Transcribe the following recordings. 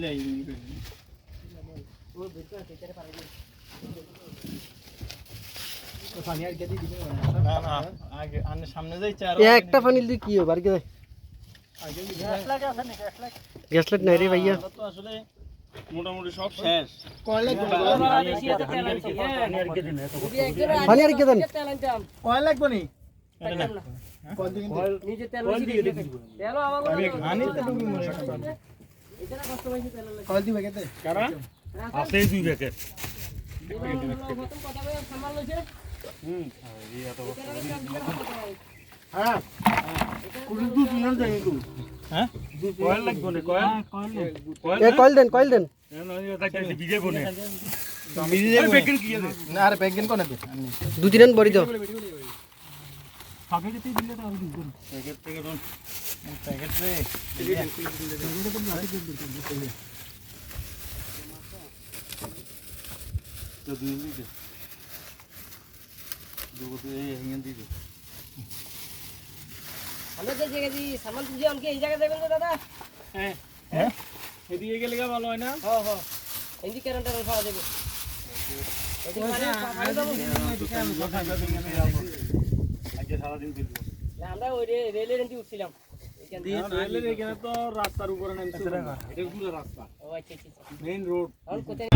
দিলাই না না আগে আনে সামনে যাই চার এ একটা পানি দিলে কি হবে আর কি গ্যাস লাইট নাই রে ভাইয়া তো আসলে মোটামুটি সব শেষ পানি আর কি দেন কয় লাগবে নি আনি তো ডুবি মরে কয় দিবে কেতে আছে দুই প্যাকেট হ্যাঁ কয়েল লাগবে না কয়েল? কয়েল এ কয়েল দেন কয়েল দেন বিজে বনে মিলি যাবে প্যাকেট কি আছে না আরে প্যাকেট কোনে দে আনি দু তিন বড়ি দাও প্যাকেটে দিলে তো আর দিব প্যাকেট প্যাকেট প্যাকেট রে তো দুই দিকে দুটো এই হ্যাঙ্গে দিকে হ্যাঁ এদিকে গেলে গা ভালো হয় না আজকে সারাদিন দিল আমরা ওই রেলের এন্ট্রি উঠছিলাম। রেলের এখানে তো রাস্তার উপরে নামছে এটা পুরো রাস্তা ও আচ্ছা আচ্ছা আচ্ছা। মেইন রোড এখন কোথায়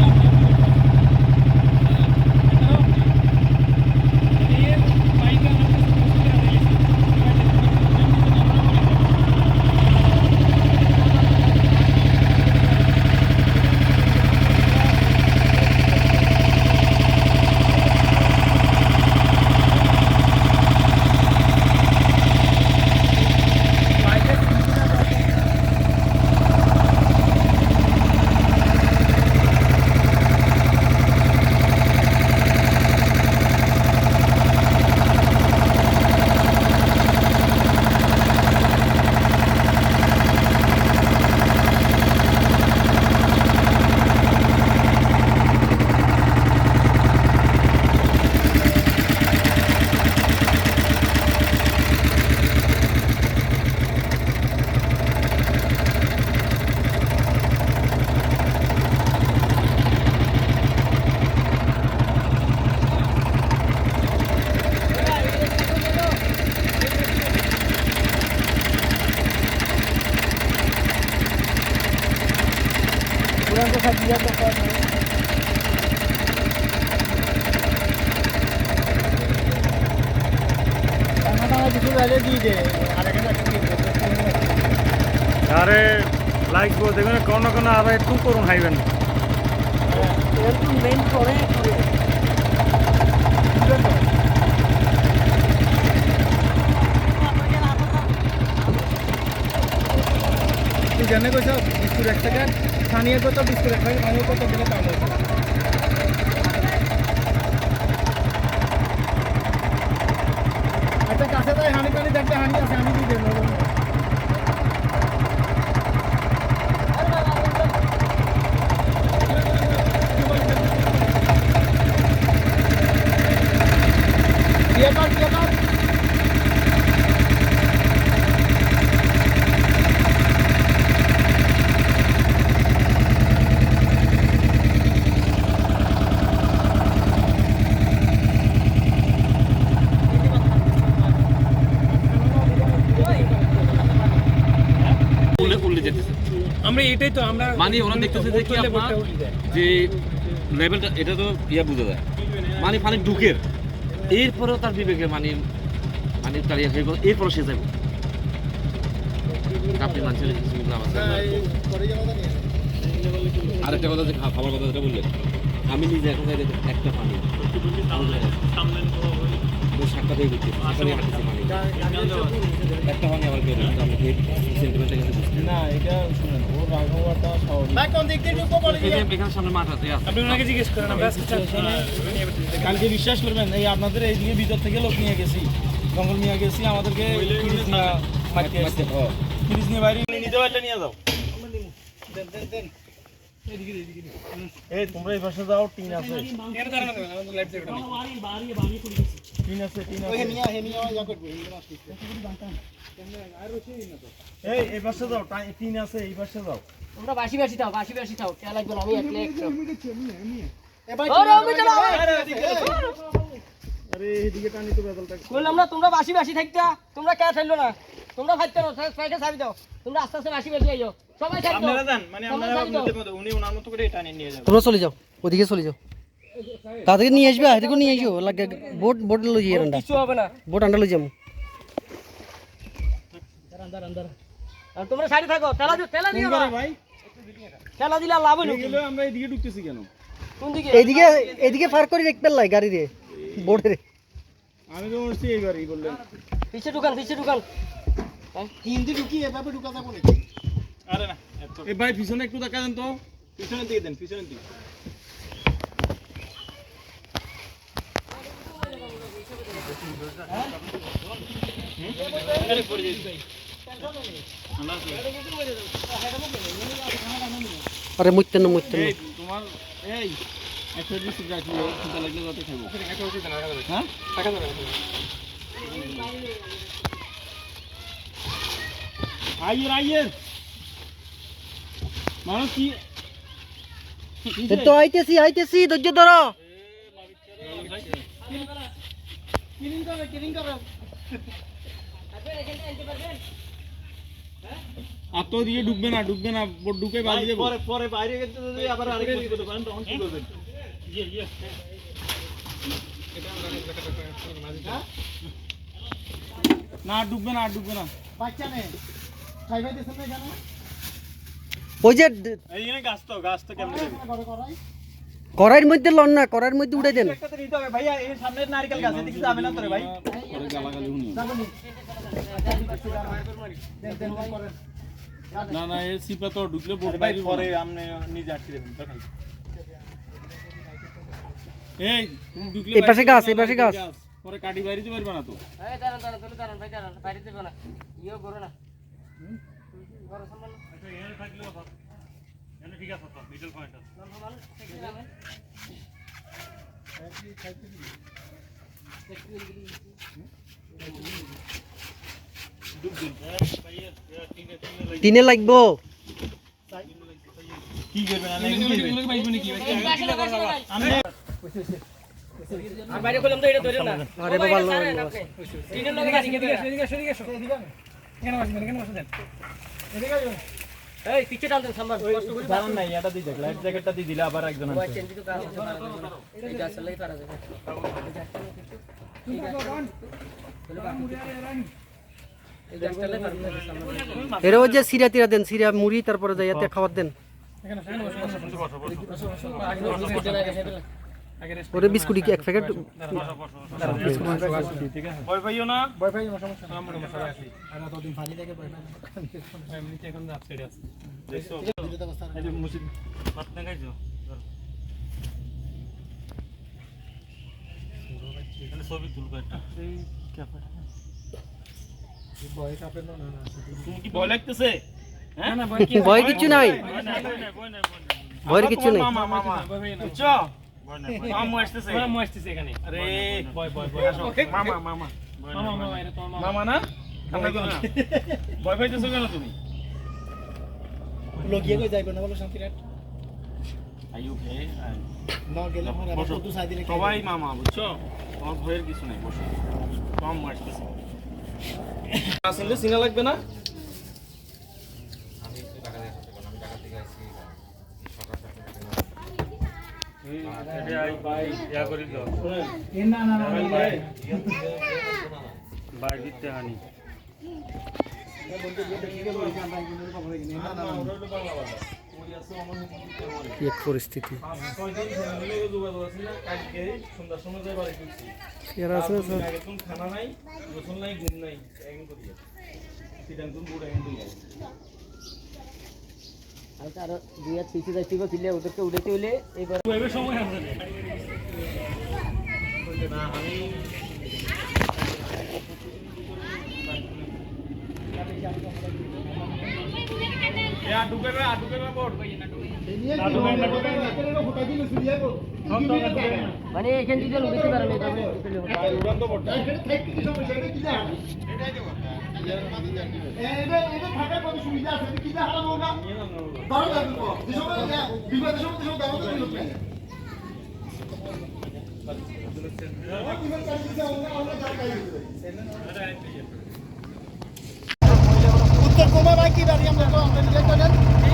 আর লাগবো দেখবেন কোনো কোনো আর একটু করুন হাইবেন। মেন করে তুই জানে কইছ, বিস্কুট এক টাকা স্থানীয় কত বিস্কুট এক টাকা স্থানীয় কত কাম হয়েছে আচ্ছা কাছে তাই হানি পানি দেখতে হানি আছে, আমি দিয়ে দেবো দিয়ে কর দিয়ে কর উল্লে উল্লে যেতেছে আমরা এটাই তো আমরা মানে ওরা দেখতেছে যে কি আপনার যে লেভেলটা এটা তো ইয়া বুঝা যায়। মানে পানি ঢুকের। এরপরেও তার বিবেকে মানে মানে তার ইয়ে হয়ে এরপরে সে যাবে আপনি মানুষের কিছু লাভ আছে আরেকটা কথা যে খাবার কথা যেটা বললেন। আমি নিজে এখন একটা পানি। ঘুরছি এখানে হাঁটতেছি। পানি একটা পানি আমার বের আমি সেন্টিমেন্টের কাছে বুঝতে না এটা শুনেন ও রাঘবাটা স্বাভাবিক। কোন দিক থেকে ঢুকবো বলে এই এখানে সামনে মাঠ আছে আছে। আপনি ওনাকে জিজ্ঞেস করেন আমরা কালকে বিশ্বাস করবেন এই আপনাদের এইদিকে ভিতর থেকে লোক নিয়ে গেছি। জঙ্গল নিয়ে গেছি আমাদেরকে পুলিশ নিয়ে মারতে আসছে পুলিশ নিয়ে বাইরে নিতে পারলে নিয়ে যাও। এই তোমরা এই পাশে যাও টিন আছে। টিন আছে টিন আছে। এই এই পাশে যাও টিন আছে এই পাশে যাও। তোমরা বাসি বাসি থাও বাসি বাসি থাও খেয়াল লাগবে না আমি একলে একশো ওরে, আমি চালাও, বললাম না তোমরা বাসি বাসি থাকতা তোমরা কে থাকল না? তোমরা ফাইতে না সাইডে ছাড়ি দাও। তোমরা আস্তে আস্তে বাসি বাসি আইও। সবাই থাকতো আপনারা যান মানে আপনারা থাকতো। আপনাদের মতো উনি ওনার মতো করে টানে নিয়ে যাবেন তোমরা চলে যাও ওদিকে চলে যাও। তাদেরকে নিয়ে আসবে এদিকেও নিয়ে আসো লাগে বোট বোট লই যাই রান্না কিছু হবে না। বোট আন্ডা লই যাব। আর তোমরা সাইডে থাকো তেলা দিও তেলা দিও না। ভাই? তেলা দিলে লাভ হইল কি? গেলে আমরা এদিকে ঢুকতেছি কেন? কোন দিকে? এইদিকে এইদিকে পার করে দেখতে লাই গাড়ি দিয়ে আমি তো বলছি এইবারই বললেন। পিছে ঢুকান পিছে ঢুকান। হিন্দি ঢুকি এভাবে ঢুকা যাব নাকি? আরে না এই ভাই পিছনে একটু দেখা দেন তো। পিছনের দিকে দেন পিছনের দিকে। আরে মুইতেন না মুইতেন না। তোমার এই একটা জিনিস রাখি চিন্তা লাগলে কত খাব হ্যাঁ? আইয়ের আইয়ের। মানুষ কি তো আইতেছি আইতেছি ধৈর্য ধরো। আর তো দিয়ে ঢুকবে না ঢুকবে না ঢুকে বাইরে যাব পরে পরে বাইরে গেছে যদি আবার আরেক বসে করতে পারেন তখন কি করবেন? না ডুববে না আর ডুববে না। বাচ্চা নেই খাই ভাই দেশেন না এখানে? ওই যে এইখানে গাছ তো গাছ তো কেমন কড়াইয়ের মধ্যে লন না কড়াইয়ের মধ্যে উঠে দেন। একটা তো নিতে হবে ভাইয়া এই সামনে নারকেল গাছ এদিকে যাবে না পরে না না এই সিপা তো ঢুকলে বোট বাইরে পরে আমনে নিজে আটকে দেবেন দেখাই এই ঢুকলে এই পাশে গাছ, এই পাশে গাছ। পরে কাটি বাইরে দিতে পারবে না তো। এই দাঁড়ান দাঁড়ান চলে দাঁড়ান ভাই দাঁড়ান বাইরে দেবো না। ইয়েও করো না। বড় সম্মান তিনে লাগবো। কি করবে না কি করবে আর বাইরে করলাম তো এটা ধরে না। আরে বাবা, লো। তিনের লগে গাড়ি এদিকে আসো, এদিকে আসো, এদিকে আসো। এই, পিছে কষ্ট করে নাই এটা দিয়ে দেখ লাইফ জ্যাকেটটা দিয়ে দিলে আবার একজন কাজ না। পারা যাবে। এর ওই যে সিরা তিরা দেন সিরা মুড়ি তারপরে যাইতে খাবার দেন। ওরে বিস্কুট কি এক প্যাকেট ভয় পাইও না ভয় পাইও না তুমি কি ভয় লাগতেছে হ্যাঁ ভয় কিচ্ছু নাই ভয়ের কিচ্ছু নেই মামা মামা বুঝছ মামু আসতেছে। মামু আসতেছে এখানে। আরে। ভয় ভয় ভয় আসো। মামা মামা। মামা মামা এটা তোমার মামা। না? আমরা তো না। ভয় পাইতেছো কেন তুমি? লগিয়ে কই যাইব না বলো শান্তিরাট? আই ওকে ন গেলে সাই দিলে সবাই মামা বুঝছ? তোমার ভয়ের কিছু নেই বসো। মামু আসতেছে। আসলে সিনা লাগবে না না না না বাইর দিতে হানি কি পরিস্থিতি। খানা নাই গোসল নাই ঘুম নাই আর দুই হাত পিছিয়ে যাইতে হবে, ওদেরকে হলে এবার মানে এখান থেকে উঠাইতে পারেন উত্তর কুমার ভাই কি বাড়ি? আমরা তো আমরা নিজে জানেন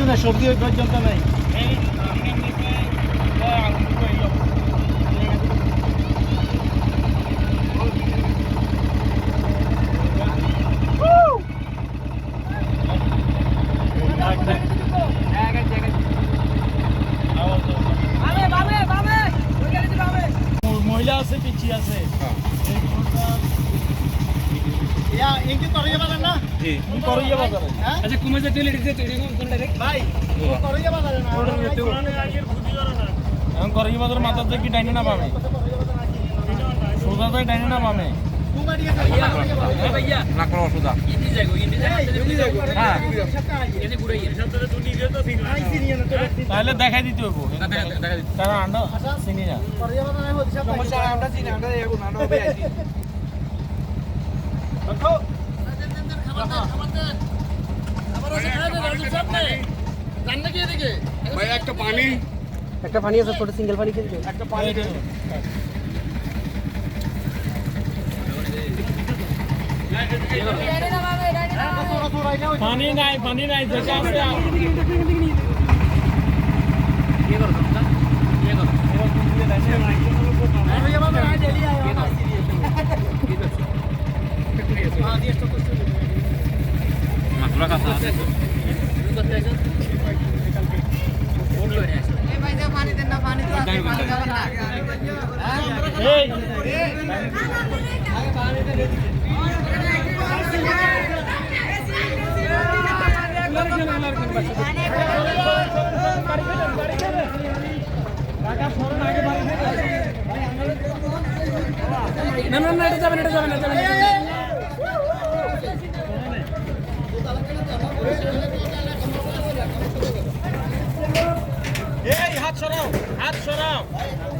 কিছু না সবজি ওই পর্যন্ত নাই। মহিলা আছে পিছি আছে। হ্যাঁ। কি করইয়া বাজার না? জি। করইয়া বাজার। টয়লেট দিতে তো কোন রে? এখন করগি বাজার মাথার তাহলে দেখাই দিতে হব আন্ডা চিনি না ভাই একটা পানি একটা পানি আছে ছোট সিঙ্গেল পানি খেলবে একটা পানি পানি নাই পানি নাই যেটা আছে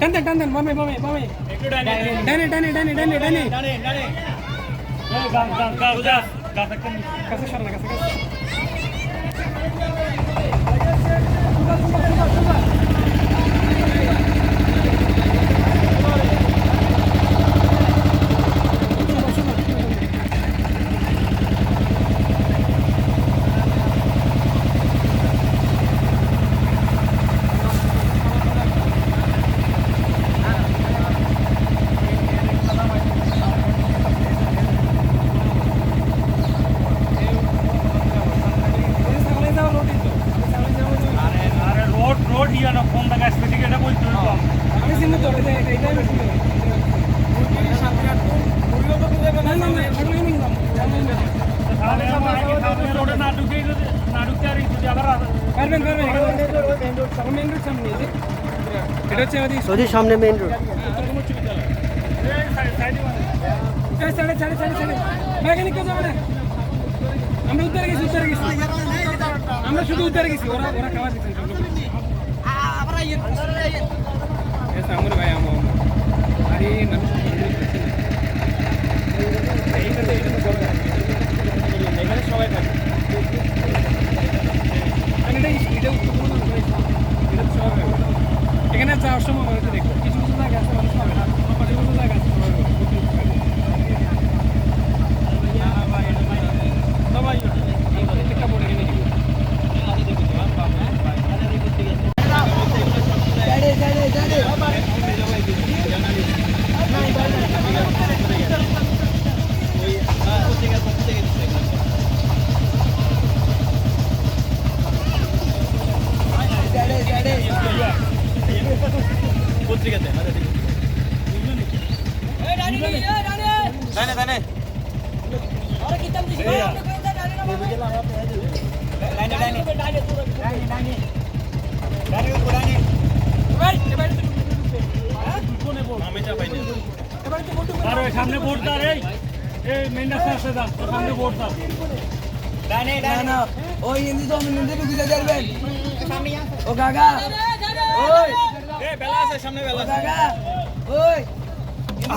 টান দেন টান দেন মামে মামে মামে ডানে ডানে ডানে ডানে। ডানে ডানে কাছে সর না কাছে কাছে। সরি সামনে মেইন রোড আমরা উদ্ধারে গেছি উদ্ধারে গেছি আমরা শুধু উদ্ধারে গেছি ওরা ওরা খাবার দিচ্ছেন আমরা ভাই আমার আরে এখানে সবাই থাকে এটা এটা উত্তর এটা সবাই থাকে যাওয়ার সময় মানুষ দেখব কিছু কিছু জায়গা আছে, মানুষ পাবে না। কিছু আছে বোর্ডে কিনে দিবো। ওই হিন্দি তো হিন্দি ঢুকিতে যাবেন ও কাকা ওই। বেলা আছে সামনে বেলা কাকা ওই। হিন্দি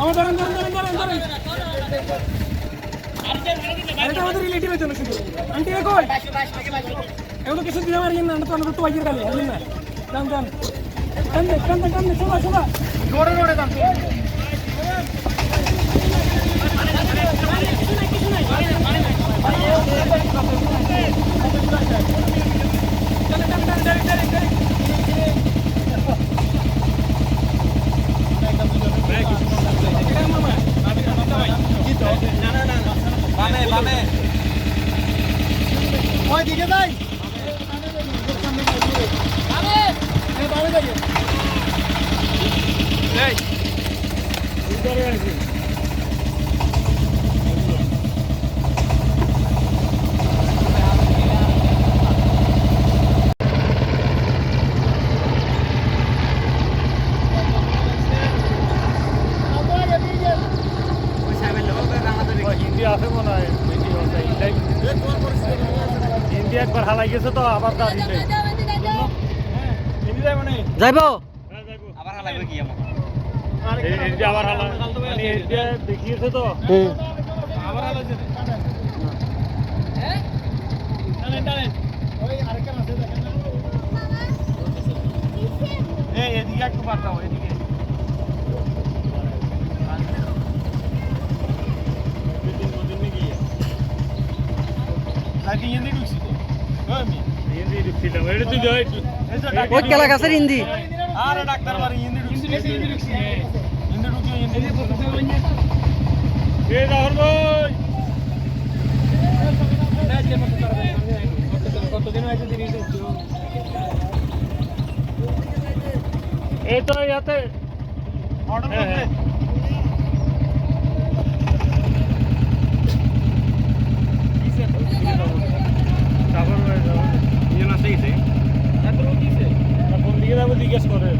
আমার এটা আমাদের রিলেটিভ জন্য শুধু। আন্টি এ কই? এগুলো কিছু দিন আমার না তো তো বাইকের হলেন না? দাম দাম কান দে কান দে কান দে শোনা শোনা রোডে রোডে দাম বামে বামে ওই দিকে যাই বামে বামে যাই হিন্দি আছে মনে হয় বেশি হচ্ছে এটাই হিন্দি একবার হালাই গেছে তো আবার তার মানে যাইব? আবার হালাইবে কি আমার হিন্দি আবার হালা মানে দেখিয়েছে তো। আবার হালাইছে। এদিকে একটু পাঠাও এদিকে। ওই কেলা গাছের হিন্দি আরে ডাক্তার বাড়ি হিন্দি হিন্দি ঢুকিয়ে হিন্দি এ রাহুল ভাই দিন এই তো ইয়াতে। অর্ডার হ্যাঁ, করতে হ্যাঁ। তারপর না এত লোক কিসে কোন দিকে যাব জিজ্ঞেস করে।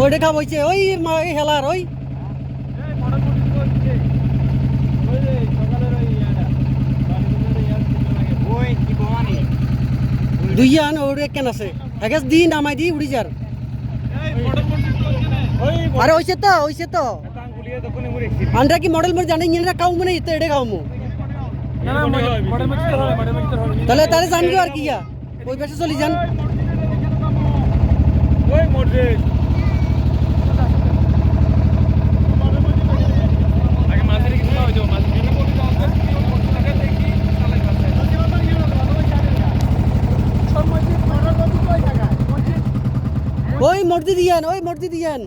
ওই দেখা বইছে ওই হেলার ওই। দুইয়ান ওর কেন আছে? একে দি নামাই দি উড়ি যার। আরে ওইছে তো ওইছে তো। আঙ্গুলিয়ে আন্ডা কি মডেল মরে জানি ইঞ্জিনটা কাউ মনে ইতে এড়ে খাও মু তাহলে তাহলে জানবি আর কি ওই পাশে চলি যান ওই মসজিদ ওই মর্দি দিয়ান ওই মর্দি দিয়ান।